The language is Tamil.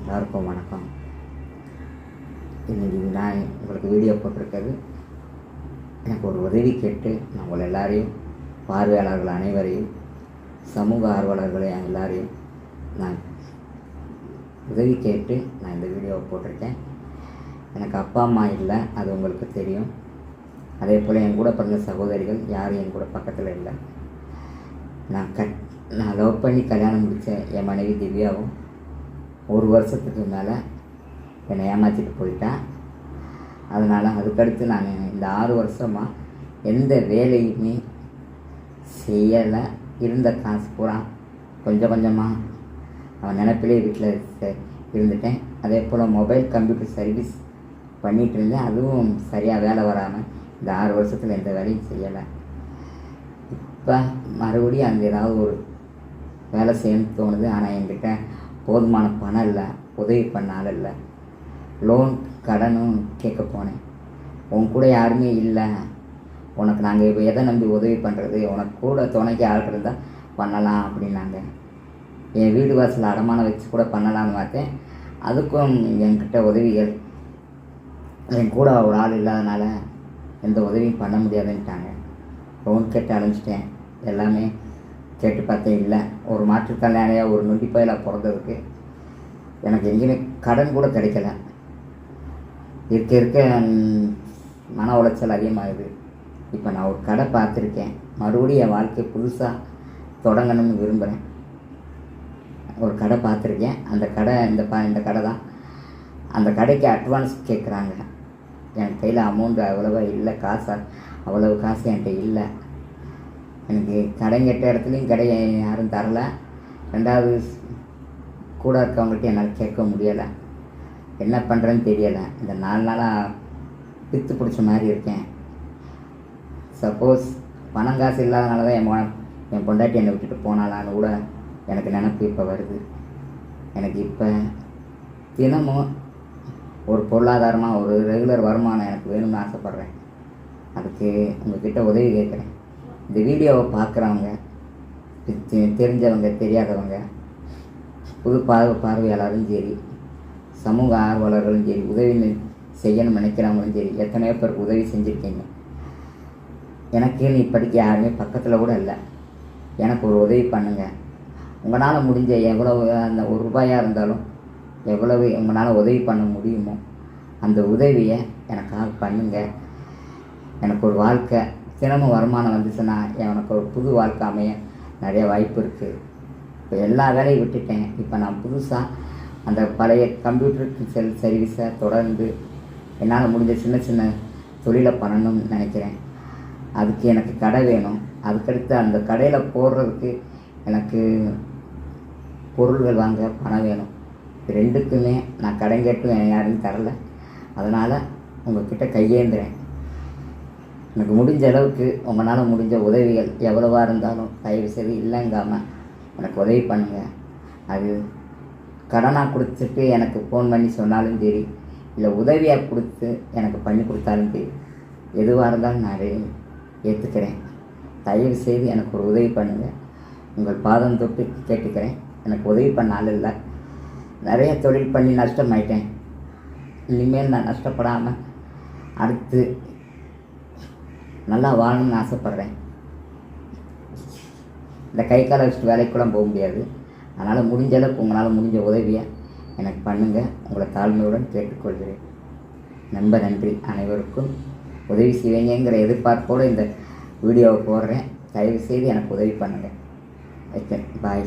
எல்லாருக்கும் வணக்கம். இன்னைக்கு நான் உங்களுக்கு வீடியோ போட்டிருக்கிறது. எனக்கு ஒரு உதவி கேட்டு நான் உங்களை எல்லாரையும் பார்வையாளர்கள் அனைவரையும் சமூக ஆர்வலர்களை எல்லாரையும் நான் உதவி கேட்டு நான் இந்த வீடியோவை போட்டிருக்கேன். எனக்கு அப்பா அம்மா இல்லை அது உங்களுக்கு தெரியும். அதே போல் என் கூட பிறந்த சகோதரிகள் யாரும் என் கூட பக்கத்தில் இல்லை. நான் கட் நான் லவ் பண்ணி கல்யாணம் முடித்த என் மனைவி திவ்யாவும் ஒரு வருஷத்துக்கு மேலே என்னை ஏமாற்றிட்டு போயிட்டேன் அதனால் அதுக்கடுத்து நான் இந்த ஆறு வருஷமாக எந்த வேலையுமே செய்யலை. இருந்த காசு பூரா கொஞ்சம் கொஞ்சமாக அவன் நினப்பிலே வீட்டில் இருந்துட்டேன். அதே போல் மொபைல் கம்ப்யூட்டர் சர்வீஸ் பண்ணிகிட்டு இருந்தேன். அதுவும் சரியாக வேலை வராமல் இந்த ஆறு வருஷத்தில் எந்த வேலையும் செய்யலை. இப்போ மறுபடியும் அங்கே ஏதாவது ஒரு வேலை செய்யணும்னு தோணுது. ஆனால் என்கிட்ட போதுமான பணம் இல்லை உதவி பண்ண ஆள் இல்லை. லோன் கடனும் கேட்க போனேன். உன் கூட யாருமே இல்லை. உனக்கு நாங்கள் இப்போ எதை நம்பி உதவி பண்ணுறது உனக்கு கூட துணைக்கு ஆள் இருந்தால் பண்ணலாம் அப்படின்னாங்க. என் வீடு வாசல் அடமானம் வச்சு கூட பண்ணலாம்னு பார்த்தேன். அதுக்கும் என்கிட்ட உதவிகள். என் கூட ஒரு ஆள் இல்லாதனால எந்த உதவியும் பண்ண முடியாதுன்ட்டாங்க. லோன் கேட்டு அலைஞ்சிட்டேன் எல்லாமே கேட்டு பார்த்தேன் இல்லை. ஒரு மாற்றுத்திறனாளியாக ஒரு நொண்டி பயிலாக பிறந்ததுக்கு எனக்கு எங்கேயுமே கடன் கூட கிடைக்கல. இருக்க இருக்க மன உளைச்சல் அதிகமாகுது. இப்போ நான் ஒரு கடை பார்த்துருக்கேன். மறுபடியும் என் வாழ்க்கையை புதுசாக தொடங்கணும்னு விரும்புகிறேன் ஒரு கடை பார்த்துருக்கேன். அந்த கடை இந்த பா இந்த கடை தான். அந்த கடைக்கு அட்வான்ஸ் கேட்குறாங்க. என் கையில் அமௌண்ட் அவ்வளோவா இல்லை. காசு அவ்வளவு காசு என்கிட்ட இல்லை. எனக்கு கடன் கெட்ட இடத்துலையும் கடையை யாரும் தரல. ரெண்டாவது கூட இருக்கவங்கள்ட்ட என்னால் கேட்க முடியலை. என்ன பண்ணுறேன்னு தெரியலை. இந்த நாலு நாளாக பித்து பிடிச்ச மாதிரி இருக்கேன். சப்போஸ் பணம் காசு இல்லாதனால தான் என் என் பொண்டாட்டி என்னை விட்டுட்டு போனாலான்னு கூட எனக்கு நினப்பு இப்போ வருது. எனக்கு இப்போ தினமும் ஒரு பொருளாதாரமாக ஒரு ரெகுலர் வருமானம் எனக்கு வேணும்னு ஆசைப்பட்றேன். அதுக்கு உங்ககிட்ட உதவி கேட்குறேன். இந்த வீடியோவை பார்க்குறவங்க தெ- தெரிஞ்சவங்க தெரியாதவங்க புது பார்வை பார்வையாளரும் சரி சமூக ஆர்வலர்களும் சரி உதவி செய்யணும்னு நினைக்கிறவங்களும் சரி எத்தனையோ பேருக்கு உதவி செஞ்சுருக்கீங்க. நீ இப்படிக்கு யாருமே பக்கத்தில் கூட இல்லை. எனக்கு ஒரு உதவி பண்ணுங்கள் உங்களால் முடிஞ்ச எவ்வளவு அந்த ஒரு ரூபாயாக இருந்தாலும் எவ்வளவு உங்களால் உதவி பண்ண முடியுமோ அந்த உதவியை எனக்காக பண்ணுங்கள் எனக்கு ஒரு வாழ்க்கை தினமும் வருமானம் வந்துச்சுன்னா எனக்கு ஒரு புது வாழ்க்கை அமைய நிறைய வாய்ப்பு இருக்குது இப்போ எல்லா வேலையும் விட்டுட்டேன். இப்போ நான் புதுசாக அந்த பழைய கம்ப்யூட்டர் செல் சர்வீஸை தொடர்ந்து என்னால் முடிஞ்ச சின்ன சின்ன தொழிலை பண்ணணும்னு நினைக்கிறேன். அதுக்கு எனக்கு கடை வேணும். அதுக்கடுத்து அந்த கடையில் போடுறதுக்கு எனக்கு பொருள்கள் வாங்க பணம் வேணும். ரெண்டுக்குமே நான் கடன் கேட்டும் யாரும் தரல. அதனால் உங்ககிட்ட கையேந்துறேன். எனக்கு முடிஞ்ச அளவுக்கு உங்களால் முடிஞ்ச உதவிகள் எவ்வளவாக இருந்தாலும் தயவு செய்து இல்லைங்காமல் எனக்கு உதவி பண்ணுங்கள் அது கடனாக கொடுத்துட்டு எனக்கு ஃபோன் பண்ணி சொன்னாலும் சரி இல்லை உதவியாக கொடுத்து எனக்கு பண்ணி கொடுத்தாலும் சரி எதுவாக இருந்தாலும் நான் ஏற்றுக்கிறேன் தயவு செய்து எனக்கு ஒரு உதவி பண்ணுங்கள் உங்கள் பாதம் தொட்டு கேட்டுக்கிறேன். எனக்கு உதவி பண்ண ஆள் இல்லை. நிறைய தொழில் பண்ணி நஷ்டமாயிட்டேன். இனிமேல் நான் நஷ்டப்படாமல் அடுத்து நல்லா வாழணும்னு ஆசைப்பட்றேன். இந்த கை காலை வச்சுட்டு வேலைக்கு கூட போக முடியாது. அதனால் முடிஞ்ச அளவுக்கு உங்களால் முடிஞ்ச உதவியை எனக்கு பண்ணுங்கள் உங்களை தாழ்மையுடன் கேட்டுக்கொள்கிறேன். ரொம்ப நன்றி அனைவருக்கும். உதவி செய்வீங்கிற எதிர்பார்ப்போடு இந்த வீடியோவை போடுறேன். தயவு செய்து எனக்கு உதவி பண்ணுங்கள் ஓகே பாய்